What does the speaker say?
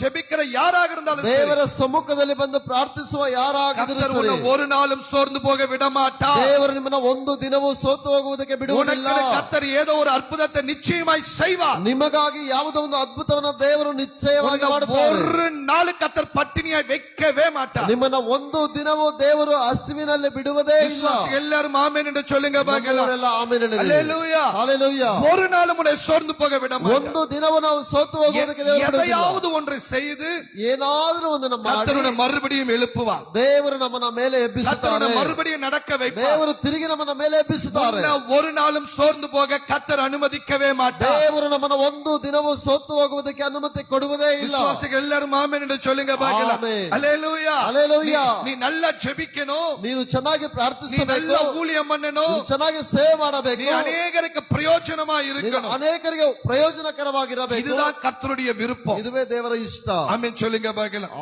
ஜெபிக்கிற யாராக இருந்தாலும் சரி, ದೇವರ ಸಮ್ಮುಖದಲ್ಲಿ ಬಂದು ಪ್ರಾರ್ಥಿಸುವ ಯಾರಾಗಿದ್ದರೂ கர்த்தர் ಸರಿ உன்னை ஒரு நாளும் சோர்ந்து போக விட மாட்டார் ದೇವರು ನಿಮ್ಮನ್ನ ಒಂದು ದಿನವೂ ಸೋತು ಹೋಗುವುದಕ್ಕೆ ಬಿಡುವುದಿಲ್ಲ உனக்கு கர்த்தர் ஏதோ ஒரு அற்புதத்தை நிச்சயமாய் செய்வார் ನಿಮಗಾಗಿ ಯಾವುದೋ ಒಂದು ಅದ್ಭುತವನ್ನ ದೇವರು ನಿಶ್ಚಯವಾಗಿ உன்னை ಮಾಡುತ್ತಾರೆ ஒரு நாள் கர்த்தர் பட்டினியாய் வைக்கவே மாட்டார் ನಿಮ್ಮನ್ನ ಒಂದು ದಿನವೂ ದೇವರು ಹಸಿವಿನಲ್ಲಿ ಬಿಡುವುದೇ ಇಲ್ಲ விசுவாசி எல்லாரும் ஆமென் என்று சொல்லுங்க பார்க்கலாம் ನಮ್ಮವರೆಲ್ಲ ಆಮೇಲೆ அல்லேலூயா. ಹಾಲೆಲೂಯಾ ஒரு நாளும் உன்னை சோர்ந்து போக விட மாட்டார் ಒಂದು ದಿನವೂ ನಾವು ಸೋತು ಹೋಗುವುದಕ್ಕೆ ದೇವರು ಬಿಡುವುದಿಲ್ಲ. எதையாவது ஒன்றை செய்து ಏನಾದ್ರೂ ಒಂದನ್ನು ಮಾಡಿ கர்த்தருடைய மறுபடியும் எழுப்புவார் ದೇವರು ನಮ್ಮನ್ನ ಮೇಲೆ ಎಬ್ಬಿಸುತ್ತಾರೆ கர்த்தருடைய மறுபடியும் நடக்க வைப்பார் ದೇವರು ತಿರುಗಿ ನಮ್ಮನ್ನ ಮೇಲೆ ಎಬ್ಬಿಸುತ್ತಾರೆ உன்னை ஒரு நாளும் சோர்ந்து போக கர்த்தர் அனுமதிக்கவே மாட்டார் ದೇವರು ನಮ್ಮನ್ನ ಒಂದು ದಿನವೂ ಸೋತು ಹೋಗುವುದಕ್ಕೆ ಅನುಮತಿ ಕೊಡುವುದೇ ಇಲ್ಲ விசுவாசிகள் எல்லாரும் ஆமென் என்று சொல்லுங்க பார்க்கலாம் ஆமென். அல்லேலூயா அல்லேலூயா. நீ நீ நல்லா ஜெபிக்கணும் ನೀನು ಚೆನ್ನಾಗಿ நீ ಪ್ರಾರ್ಥಿಸಬೇಕು நல்லா ஊழியம் பண்ணணும் ನೀನು ಚೆನ್ನಾಗಿ ಸೇವೆ நீ ಮಾಡಬೇಕು அநேகருக்கு பிரயோஜனமா ನೀನು இருக்கணும் ಅನೇಕರಿಗೆ ಪ್ರಯೋಜನಕರವಾಗಿರಬೇಕು இதுதான் கர்த்தருடைய விருப்பம் ಇದುವೇ ದೇವರ ಇಷ್ಟ ஆமென் சொல்லுங்க பார்க்கலாம்